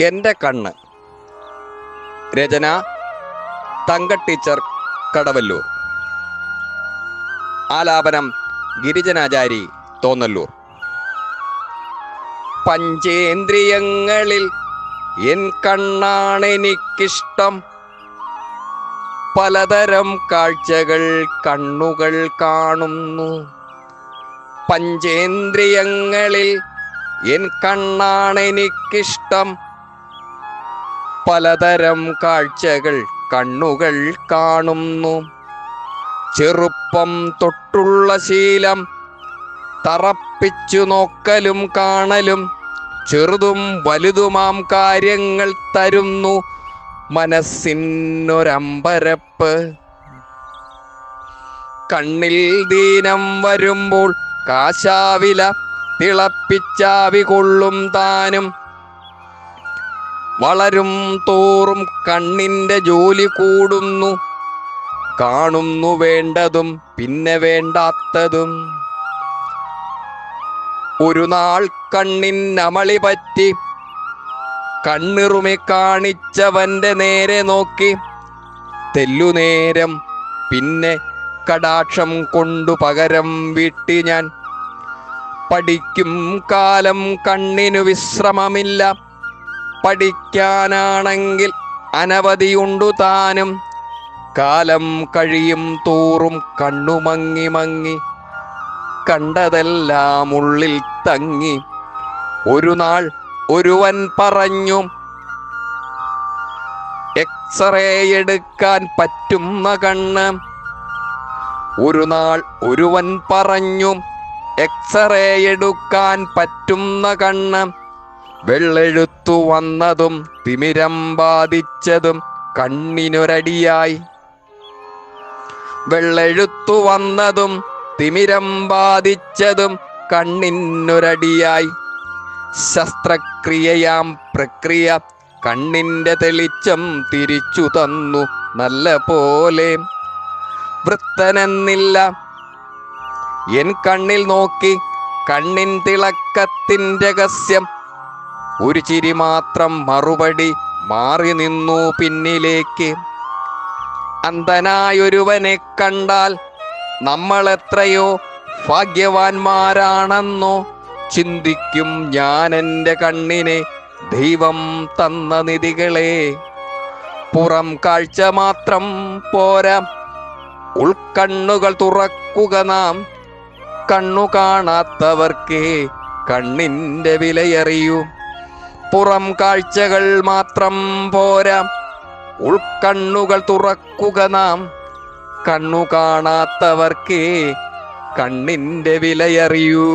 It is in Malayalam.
എന്റെ കണ്ണ്. രചന തങ്ക ടീച്ചർ കടവല്ലൂർ. ആലാപനം ഗിരിജനാചാരി തോന്നല്ലൂർ. പഞ്ചേന്ദ്രിയങ്ങളിൽ എൻ കണ്ണാണെനിക്കിഷ്ടം പലതരം കാഴ്ചകൾ കണ്ണുകൾ കാണുന്നു. പഞ്ചേന്ദ്രിയങ്ങളിൽ എൻ കണ്ണാണെനിക്കിഷ്ടം പലതരം കാഴ്ചകൾ കണ്ണുകൾ കാണുന്നു. ചെറുപ്പം തൊട്ടുള്ള ശീലം തറപ്പിച്ചു നോക്കലും കാണലും ചെറുതും വലുതുമാം കാര്യങ്ങൾ തരുന്നു മനസ്സിനൊരമ്പരപ്പ്. കണ്ണിൽ ദീനം വരുമ്പോൾ കാശാവില തിളപ്പിച്ചാവി കൊള്ളും താനും വളരും തോറും കണ്ണിന്റെ ജോലി കൂടുന്നു. കാണുന്നു വേണ്ടതും പിന്നെ വേണ്ടാത്തതും. ഒരു നാൾ കണ്ണിനമളി പറ്റി കണ്ണിറുമി കാണിച്ചവന്റെ നേരെ നോക്കി. തെല്ലുനേരം പിന്നെ കടാക്ഷം കൊണ്ടു പകരം വീട്ടി ഞാൻ. പഠിക്കും കാലം കണ്ണിനു വിശ്രമമില്ല. പഠിക്കാനാണെങ്കിൽ അനവധിയുണ്ടു താനും. കാലം കഴിയും തോറും കണ്ണുമങ്ങി മങ്ങി. കണ്ടതെല്ലാം ഉള്ളിൽ തങ്ങി. ഒരു നാൾ ഒരുവൻ പറഞ്ഞു എക്സ്റേ എടുക്കാൻ പറ്റുന്ന കണ്ണ്. ഒരു നാൾ ഒരുവൻ പറഞ്ഞു എക്സ്റേ എടുക്കാൻ പറ്റുന്ന കണ്ണ്. വെള്ളെഴുത്തു വന്നതും തിമിരം ബാധിച്ചതും കണ്ണിനൊരടിയായി. വെള്ളെഴുത്തു വന്നതും തിമിരം ബാധിച്ചതും കണ്ണിനൊരടിയായി. ശസ്ത്രക്രിയയാം പ്രക്രിയ കണ്ണിന്റെ തെളിച്ചം തിരിച്ചു തന്നു നല്ല പോലെ വൃത്തനെന്നില്ല. എൻ കണ്ണിൽ നോക്കി കണ്ണിൻ തിളക്കത്തിൻ രഹസ്യം ഒരു ചിരി മാത്രം മറുപടി മാറി നിന്നു പിന്നിലേക്ക്. അന്ധനായൊരുവനെ കണ്ടാൽ നമ്മൾ എത്രയോ ഭാഗ്യവാന്മാരാണെന്നോ ചിന്തിക്കും ഞാൻ എന്റെ കണ്ണിനെ ദൈവം തന്ന നിധികളെ. പുറം കാഴ്ച മാത്രം പോരാ. ഉൾക്കണ്ണുകൾ തുറക്കുക നാം. കണ്ണു കാണാത്തവർക്കേ കണ്ണിന്റെ വിലയറിയൂ. പുറം കാഴ്ചകൾ മാത്രം പോരാ. ഉൾക്കണ്ണുകൾ തുറക്കുക നാം. കണ്ണു കാണാത്തവർക്കേ കണ്ണിന്റെ വിലയറിയൂ.